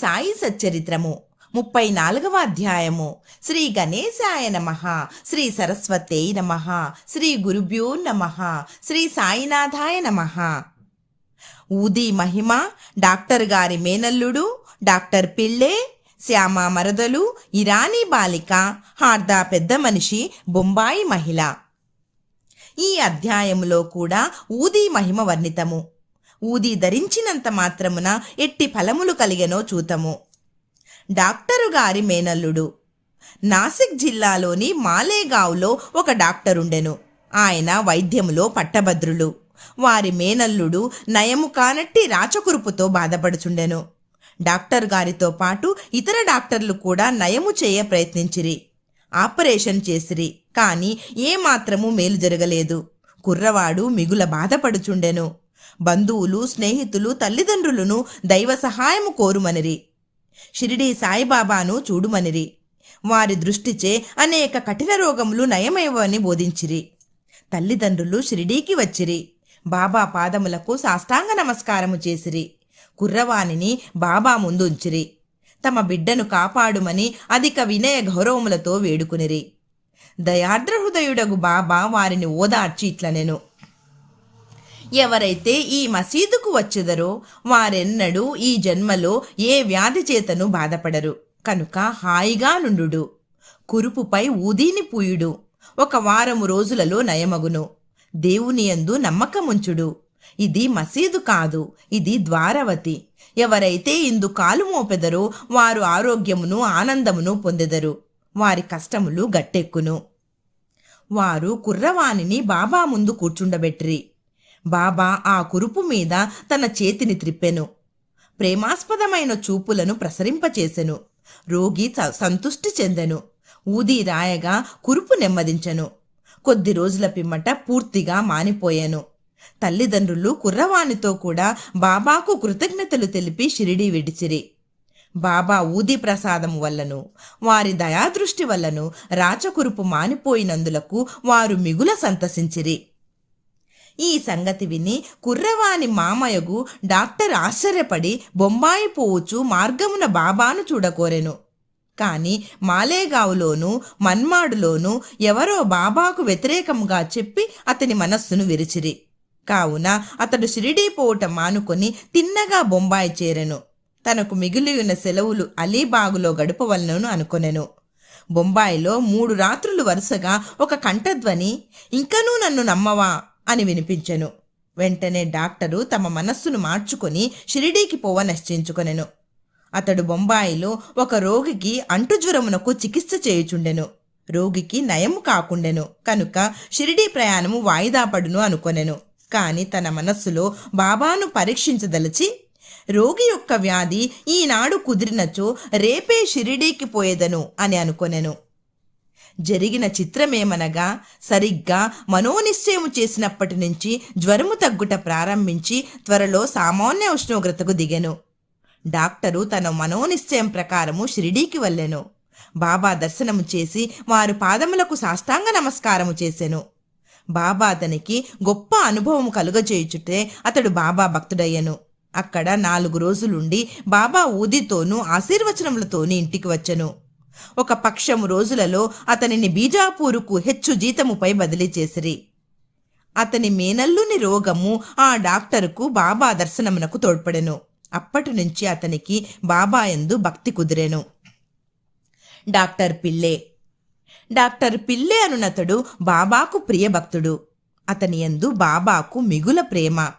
సాయి సచ్చరిత్రము. ముప్పై నాలుగవ అధ్యాయము. శ్రీ గణేశాయ నమ. శ్రీ సరస్వతే నమ. శ్రీ గురుభ్యో నమ. శ్రీ సాయినాథాయ నమ. ఊది మహిమ డాక్టర్ గారి మేనల్లుడు డాక్టర్ పిళ్ళే శ్యామ మరదలు ఇరానీ బాలిక హార్దా పెద్ద మనిషి బొంబాయి మహిళ. ఈ అధ్యాయములో కూడా ఊది మహిమ వర్ణితము. ఊది ధరించినంత మాత్రమున ఎట్టి ఫలములు కలిగెనో చూతము. డాక్టరు గారి మేనల్లుడు. నాసిక్ జిల్లాలోని మాలేగావ్లో ఒక డాక్టరుండెను. ఆయన వైద్యములో పట్టభద్రులు. వారి మేనల్లుడు నయము కానట్టి రాచకురుపుతో బాధపడుచుండెను. డాక్టర్ గారితో పాటు ఇతర డాక్టర్లు కూడా నయము చేయ ప్రయత్నించిరి. ఆపరేషన్ చేసిరి కానీ ఏమాత్రము మేలు జరగలేదు. కుర్రవాడు మిగుల బాధపడుచుండెను. బంధువులు స్నేహితులు తల్లిదండ్రులను దైవ సహాయము కోరుమనిరి. షిరిడీ సాయిబాబాను చూడుమనిరి. వారి దృష్టిచే అనేక కఠిన రోగములు నయమేవని బోధించిరి. తల్లిదండ్రులు షిరిడీకి వచ్చిరి. బాబా పాదములకు సాష్టాంగ నమస్కారము చేసిరి. కుర్రవాణిని బాబా ముందుంచిరి. తమ బిడ్డను కాపాడుమని అధిక వినయ గౌరవములతో వేడుకునిరి. దయార్ద్ర హృదయుడగు బాబా వారిని ఓదార్చి ఇట్లనెను. ఎవరైతే ఈ మసీదుకు వచ్చెదరో వారెన్నడూ ఈ జన్మలో ఏ వ్యాధి చేతను బాధపడరు. కనుక హాయిగా నుండు కురుపుపై ఊదీని పూయుడు. ఒక వారము రోజులలో నయమగును. దేవునియందు నమ్మకముంచుడు. ఇది మసీదు కాదు ఇది ద్వారవతి. ఎవరైతే ఇందు కాలు మోపెదరో వారు ఆరోగ్యమును ఆనందమును పొందెదరు. వారి కష్టములు గట్టెక్కును. వారు కుర్రవాణిని బాబా ముందు కూర్చుండబెట్టిరి. బాబా ఆ కురుపు మీద తన చేతిని త్రిప్పెను. ప్రేమాస్పదమైన చూపులను ప్రసరింపచేసెను. రోగి స- సంతుష్టి చెందెను. ఊది రాయగా కురుపు నెమ్మదించెను. కొద్ది రోజుల పిమ్మట పూర్తిగా మానిపోయాను. తల్లిదండ్రులు కుర్రవానితో కూడా బాబాకు కృతజ్ఞతలు తెలిపి షిరిడీ విడిచిరి. బాబా ఊది ప్రసాదం వల్లను వారి దయాదృష్టి వల్లను రాచకురుపు మానిపోయినందులకు వారు మిగుల సంతసించిరి. ఈ సంగతి విని కుర్రవాని మామయ్యగు డాక్టర్ ఆశ్చర్యపడి బొంబాయి పోవచ్చు మార్గమున బాబాను చూడకోరెను. కాని మాలేగావులోను మన్మాడులోను ఎవరో బాబాకు వ్యతిరేకంగా చెప్పి అతని మనస్సును విరిచిరి. కావున అతడు షిరిడీ పోవటం మానుకొని తిన్నగా బొంబాయి చేరెను. తనకు మిగిలి ఉన్న సెలవులు అలీబాగులో గడపవలనను అనుకొనెను. బొంబాయిలో మూడు రాత్రులు వరుసగా ఒక కంఠధ్వని ఇంకనూ నన్ను నమ్మవా? అని వినిపించెను. వెంటనే డాక్టరు తమ మనస్సును మార్చుకొని షిరిడీకి పోవ నిశ్చయించుకొనెను. అతడు బొంబాయిలో ఒక రోగికి అంటుజ్వరమునకు చికిత్స చేయుచుండెను. రోగికి నయము కాకుండెను. కనుక షిరిడీ ప్రయాణము వాయిదా పడును అనుకొనెను. కాని తన మనస్సులో బాబాను పరీక్షించదలచి రోగి యొక్క వ్యాధి ఈనాడు కుదిరినచో రేపే షిరిడీకి పోయేదను అని అనుకొనెను. జరిగిన చిత్రమేమనగా సరిగ్గా మనోనిశ్చయము చేసినప్పటి నుంచి జ్వరము తగ్గుట ప్రారంభించి త్వరలో సామాన్య ఉష్ణోగ్రతకు దిగెను. డాక్టరు తన మనోనిశ్చయం ప్రకారము షిరిడీకి వెళ్ళెను. బాబా దర్శనము చేసి వారు పాదములకు సాష్టాంగ నమస్కారము చేసెను. బాబా అతనికి గొప్ప అనుభవం కలుగజేయుచుటే అతడు బాబా భక్తుడయ్యను. అక్కడ నాలుగు రోజులుండి బాబా ఊదితోనూ ఆశీర్వచనములతోనూ ఇంటికి వచ్చెను. ఒక పక్షము రోజులలో అతనిని బీజాపూరుకు హెచ్చు జీతముపై బదిలీ చేసిరి. అతని మేనల్లుని రోగము ఆ డాక్టరుకు బాబా దర్శనమునకు తోడ్పడెను. అప్పటి నుంచి అతనికి బాబా యందు భక్తి కుదిరెను. డాక్టర్ పిల్లే డాక్టర్ పిల్లే అనునతడు బాబాకు ప్రియభక్తుడు. అతని యందు బాబాకు మిగుల ప్రేమ.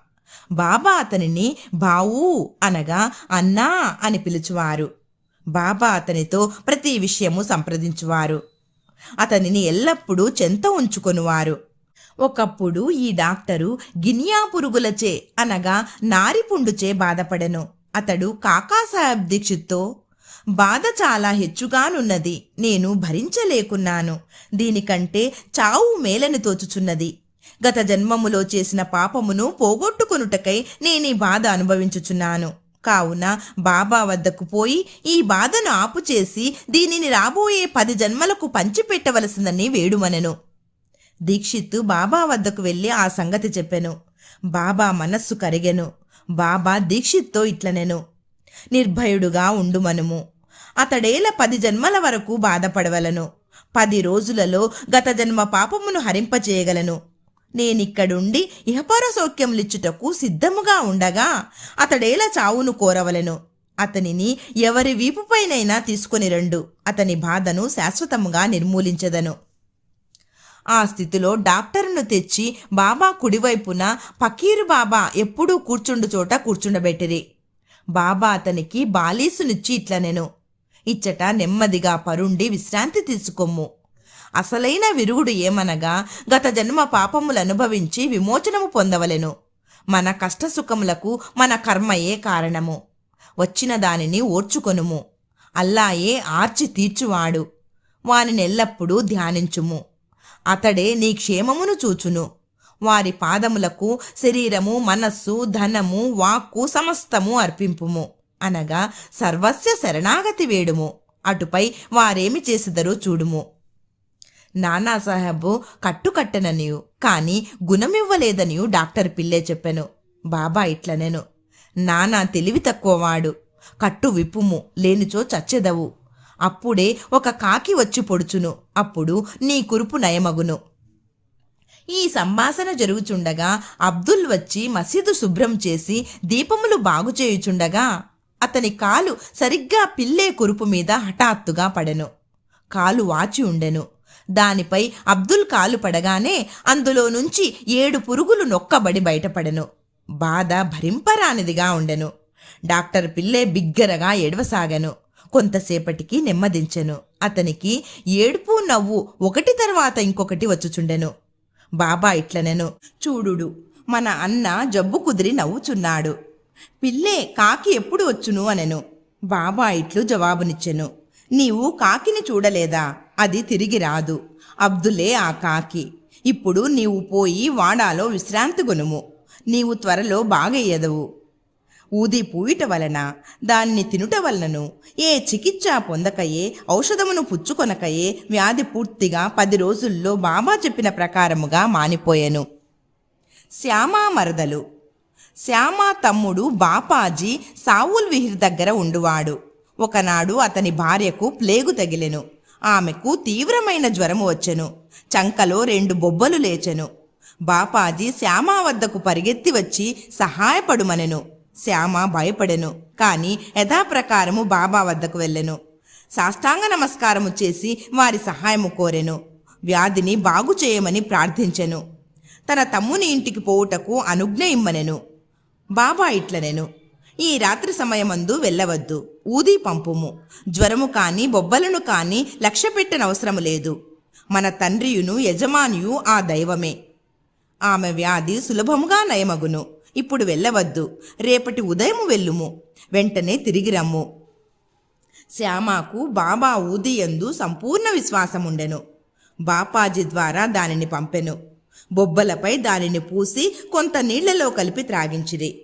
బాబా అతనిని బావు అనగా అన్నా అని పిలుచువారు. బాబా అతనితో ప్రతి విషయము సంప్రదించువారు. అతనిని ఎల్లప్పుడూ చెంత ఉంచుకొనువారు. ఒకప్పుడు ఈ డాక్టరు గినియా పురుగులచే అనగా నారిపుండుచే బాధపడెను. అతడు కాకాసాహెబ్ దీక్షిత్తో బాధ చాలా హెచ్చుగానున్నది నేను భరించలేకున్నాను. దీనికంటే చావు మేలని తోచుచున్నది. గత జన్మములో చేసిన పాపమును పోగొట్టుకొనుటకై నేనీ బాధ అనుభవించుచున్నాను. కావున బాబా వద్దకు పోయి ఈ బాధను ఆపుచేసి దీనిని రాబోయే పది జన్మలకు పంచిపెట్టవలసిందని వేడుమనెను. దీక్షిత్తు బాబా వద్దకు వెళ్ళి ఆ సంగతి చెప్పెను. బాబా మనస్సు కరిగెను. బాబా దీక్షిత్తో ఇట్లనెను. నిర్భయుడుగా ఉండుమనుము. అతడేల పది జన్మల వరకు బాధపడవలను. పది రోజులలో గత జన్మ పాపమును హరింపచేయగలను. నేనిక్కడుండి ఇహపర సౌఖ్యములిచ్చుటకు సిద్ధముగా ఉండగా అతడేల చావును కోరవలెను. అతనిని ఎవరి వీపుపైనైనా తీసుకొని రండు. అతని బాధను శాశ్వతముగా నిర్మూలించదను. ఆ స్థితిలో డాక్టర్ను తెచ్చి బాబా కుడివైపున పకీరు బాబా ఎప్పుడూ కూర్చుండు చోట కూర్చుండబెట్టిరి. బాబా అతనికి బాలీసునిచ్చి ఇట్లనెను. ఇచ్చట నెమ్మదిగా పరుండి విశ్రాంతి తీసుకొమ్ము. అసలైన విరుగుడు ఏమనగా గత జన్మ పాపములు అనుభవించి విమోచనము పొందవలెను. మన కష్టసుఖములకు మన కర్మయే కారణము? వచ్చిన దానిని ఓర్చుకొనుము. అల్లాయే ఆర్చి తీర్చువాడు. వానినెల్లప్పుడూ ధ్యానించుము. అతడే నీ క్షేమమును చూచును. వారి పాదములకు శరీరము మనస్సు ధనము వాక్కు సమస్తము అర్పింపుము. అనగా సర్వస్య శరణాగతి వేడుము. అటుపై వారేమి చేసిదరో చూడుము. నానాసాహెబు కట్టుకట్టననియు. కాని గుణమివ్వలేదనియు డాక్టర్ పిల్లే చెప్పెను. బాబా ఇట్లనెను. నానా తెలివి తక్కువవాడు. కట్టు విప్పుము లేనిచో చచ్చెదవు. అప్పుడే ఒక కాకి వచ్చి పొడుచును. అప్పుడు నీ కురుపు నయమగును. ఈ సంభాషణ జరుగుచుండగా అబ్దుల్ వచ్చి మసీదు శుభ్రం చేసి దీపములు బాగు చేయుచుండగా అతని కాలు సరిగ్గా పిల్లే కురుపు మీద హఠాత్తుగా పడెను. కాలు వాచి ఉండెను. దానిపై అబ్దుల్ కాలు పడగానే అందులో నుంచి ఏడు పురుగులు నొక్కబడి బయటపడెను. బాధ భరింపరానిదిగా ఉండెను. డాక్టర్ పిల్లే బిగ్గరగా ఏడవసాగాను. కొంతసేపటికి నెమ్మదించెను. అతనికి ఏడుపు నవ్వు ఒకటి తర్వాత ఇంకొకటి వచ్చుచుండెను. బాబా ఇట్లనెను చూడుడు మన అన్న జబ్బు కుదిరి నవ్వుచున్నాడు. పిల్లే కాకి ఎప్పుడు వచ్చును? అనెను. బాబా ఇట్లు జవాబునిచ్చెను. నీవు కాకిని చూడలేదా? అది తిరిగి రాదు. అబ్దులే ఆ కాకి. ఇప్పుడు నీవు పోయి వాడాలో విశ్రాంతి గొనుము. నీవు త్వరలో బాగయ్యదవు ఊది పూయుట వలన దాన్ని తినుట వలనను ఏ చికిత్స పొందకయే ఔషధమును పుచ్చుకొనకయే వ్యాధి పూర్తిగా పది రోజుల్లో బాబా చెప్పిన ప్రకారముగా మానిపోయాను. శ్యామా మరదలు. శ్యామ తమ్ముడు బాపాజీ సావుల్ విహిర్ దగ్గర ఉండువాడు. ఒకనాడు అతని భార్యకు ప్లేగు తగిలెను. ఆమెకు తీవ్రమైన జ్వరము వచ్చెను. చంకలో రెండు బొబ్బలు లేచెను. బాపాజీ శ్యామ వద్దకు పరిగెత్తి వచ్చి సహాయపడుమనెను. శ్యామ భయపడెను కాని యథాప్రకారము బాబా వద్దకు వెళ్ళెను. సాష్టాంగ నమస్కారము చేసి వారి సహాయము కోరెను. వ్యాధిని బాగు చేయమని ప్రార్థించెను. తన తమ్ముని ఇంటికి పోవుటకు అనుజ్ఞ ఇమ్మనెను. బాబా ఇట్లనెను. ఈ రాత్రి సమయమందు వెళ్ళవద్దు. ఊది పంపుము. జ్వరము కాని బొబ్బలను కాని లక్ష్య పెట్టనవసరము లేదు. మన తండ్రియును యజమానియు ఆ దైవమే. ఆమె వ్యాధి సులభముగా నయమగును. ఇప్పుడు వెళ్ళవద్దు. రేపటి ఉదయం వెళ్ళుము. వెంటనే తిరిగి రమ్ము. శ్యామాకు బాబా ఊదియందు సంపూర్ణ విశ్వాసముండెను. బాపాజీ ద్వారా దానిని పంపెను. బొబ్బలపై దానిని పూసి కొంత నీళ్ళలో కలిపి త్రాగించిరి.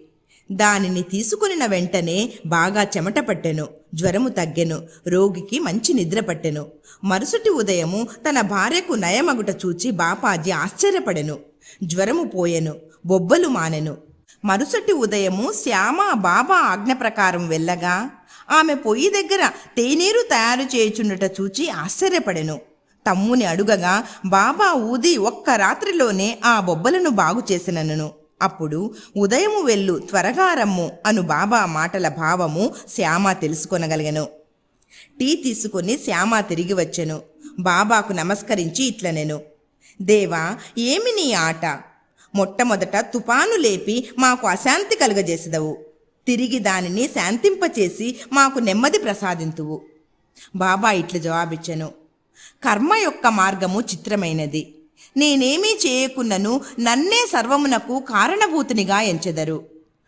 దానిని తీసుకునిన వెంటనే బాగా చెమట పట్టెను జ్వరము తగ్గెను రోగికి మంచి నిద్ర పట్టెను. మరుసటి ఉదయము తన భార్యకు నయమగుట చూచి బాపాజీ ఆశ్చర్యపడెను జ్వరము పోయెను బొబ్బలు మానెను. మరుసటి ఉదయము శ్యామ బాబా ఆజ్ఞ ప్రకారం వెళ్ళగా ఆమె పొయ్యి దగ్గర తేనీరు తయారు చేయుచుండుట చూచి ఆశ్చర్యపడెను. తమ్ముని అడుగగా బాబా ఊది ఒక్క రాత్రిలోనే ఆ బొబ్బలను బాగు చేసినను. అప్పుడు ఉదయము వెళ్ళు త్వరగా రమ్ము అను బాబా మాటల భావము శ్యామ తెలుసుకొనగలిగను. టీ తీసుకుని శ్యామ తిరిగి వచ్చెను. బాబాకు నమస్కరించి ఇట్లనెను. దేవా ఏమి నీ ఆట? మొట్టమొదట తుపాను లేపి మాకు అశాంతి కలుగజేసదవు. తిరిగి దానిని శాంతింపచేసి మాకు నెమ్మది ప్రసాదింతువు. బాబా ఇట్లు జవాబిచ్చెను. కర్మ యొక్క మార్గము చిత్రమైనది. నేనేమీ చేయకున్నను నన్నే సర్వమునకు కారణభూతునిగా ఎంచెదరు.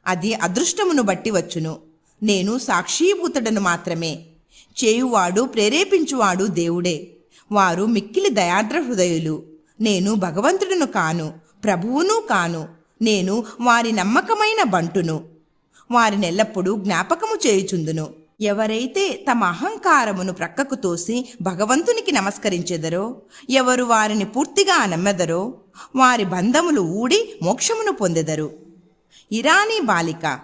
అది అదృష్టమును బట్టి వచ్చును. నేను సాక్షీభూతుడను మాత్రమే. చేయువాడు ప్రేరేపించువాడు దేవుడే. వారు మిక్కిలి దయాద్ర హృదయులు. నేను భగవంతుడును కాను ప్రభువును కాను. నేను వారి నమ్మకమైన బంటును. వారినెల్లప్పుడూ జ్ఞాపకము చేయుచుందును. ఎవరైతే తమ అహంకారమును ప్రక్కకు తోసి భగవంతునికి నమస్కరించెదరో ఎవరు వారిని పూర్తిగా నమ్మెదరో వారి బంధములు ఊడి మోక్షమును పొందెదరు. ఇరానీ బాలిక.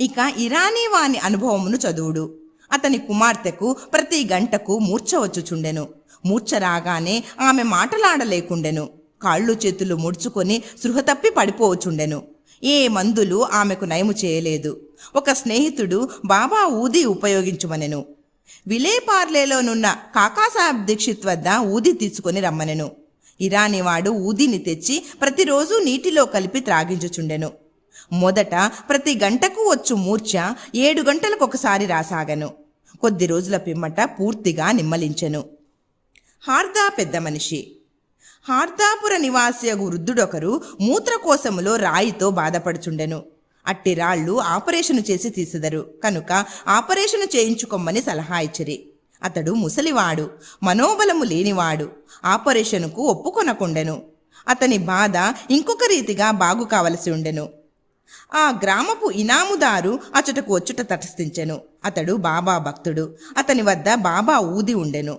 ఇక ఇరానీ వాని అనుభవమును చదువుడు. అతని కుమార్తెకు ప్రతి గంటకు మూర్ఛ వచ్చుచుండెను. మూర్ఛ రాగానే ఆమె మాటలాడలేకుండెను. కాళ్ళు చేతులు ముడుచుకొని సృహ తప్పి పడిపోవచుండెను ఏ మందులు ఆమెకు నయము చేయలేదు. ఒక స్నేహితుడు బాబా ఊది ఉపయోగించుమనెను. విలేపార్లేలోనున్న కాకాసాహెబ్ దీక్షిత్ వద్ద ఊది తీసుకొని రమ్మనెను. ఇరానివాడు ఊదిని తెచ్చి ప్రతిరోజు నీటిలో కలిపి త్రాగించుచుండెను. మొదట ప్రతి గంటకు వచ్చు మూర్ఛ ఏడు గంటలకు ఒకసారి రాసాగను. కొద్ది రోజుల పిమ్మట పూర్తిగా నిమ్మలించెను. హార్దా పెద్ద మనిషి. హార్దాపుర నివాసియగు వృద్ధుడొకరు మూత్రకోశములో రాయితో బాధపడుచుండెను. అట్టి రాళ్ళు ఆపరేషను చేసి తీసెదరు. కనుక ఆపరేషను చేయించుకోమని సలహా ఇచ్చిరి. అతడు ముసలివాడు మనోబలము లేనివాడు ఆపరేషనుకు ఒప్పుకొనకుండెను. అతని బాధ ఇంకొక రీతిగా బాగు కావలసి ఉండెను. ఆ గ్రామపు ఇనాముదారు అచటకు వచ్చుట తటస్థించెను. అతడు బాబా భక్తుడు అతని వద్ద బాబా ఊది ఉండెను.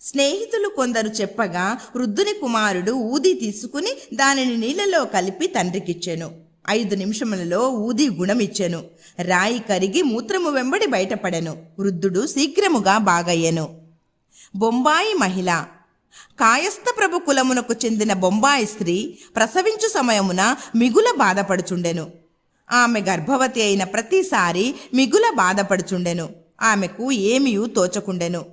స్నేహితులు కొందరు చెప్పగా వృద్ధుని కుమారుడు ఊది తీసుకుని దానిని నీళ్ళలో కలిపి తండ్రికిచ్చెను. ఐదు నిమిషములలో ఊది గుణమిచ్చెను. రాయి కరిగి మూత్రము వెంబడి బయటపడెను. వృద్ధుడు శీఘ్రముగా బాగయ్యెను. బొంబాయి మహిళ. కాయస్థ ప్రభు కులమునకు చెందిన బొంబాయి స్త్రీ ప్రసవించు సమయమున మిగుల బాధపడుచుండెను. ఆమె గర్భవతి అయిన ప్రతిసారి మిగుల బాధపడుచుండెను. ఆమెకు ఏమియూ తోచకుండెను.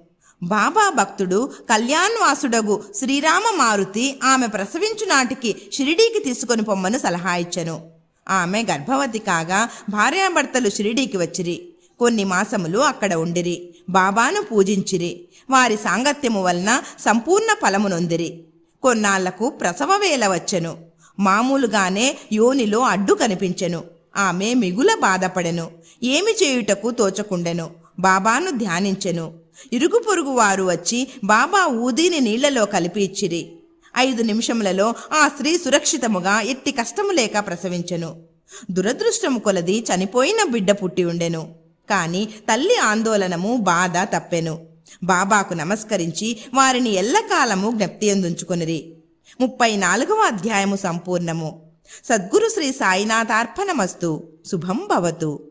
బాబా భక్తుడు కళ్యాణ్వాసుడగు శ్రీరామ మారుతి ఆమె ప్రసవించు నాటికి షిరిడీకి తీసుకొని పొమ్మను సలహా ఇచ్చెను. ఆమె గర్భవతి కాగా భార్యాభర్తలు షిరిడీకి వచ్చిరి. కొన్ని మాసములు అక్కడ ఉండిరి. బాబాను పూజించిరి. వారి సాంగత్యము వలన సంపూర్ణ ఫలమునొందిరి కొన్నాళ్ళకు ప్రసవ వేల వచ్చెను. మామూలుగానే యోనిలో అడ్డు కనిపించెను. ఆమె మిగుల బాధపడెను. ఏమి చేయుటకు తోచకుండెను. బాబాను ధ్యానించెను. ఇరుగు పొరుగు వారు వచ్చి బాబా ఊదిని నీళ్ళలో కలిపి ఇచ్చిరి. ఐదు నిమిషములలో ఆ స్త్రీ సురక్షితముగా ఎట్టి కష్టము లేక ప్రసవించెను. దురదృష్టము కొలది చనిపోయిన బిడ్డ పుట్టి ఉండెను. కాని తల్లి ఆందోళనము బాధ తప్పెను. బాబాకు నమస్కరించి వారిని ఎల్లకాలము జ్ఞప్తి అందుంచుకొనిరి ముప్పై నాలుగవ అధ్యాయము సంపూర్ణము. సద్గురు శ్రీ సాయినాథార్పణమస్తు. శుభం భవతు.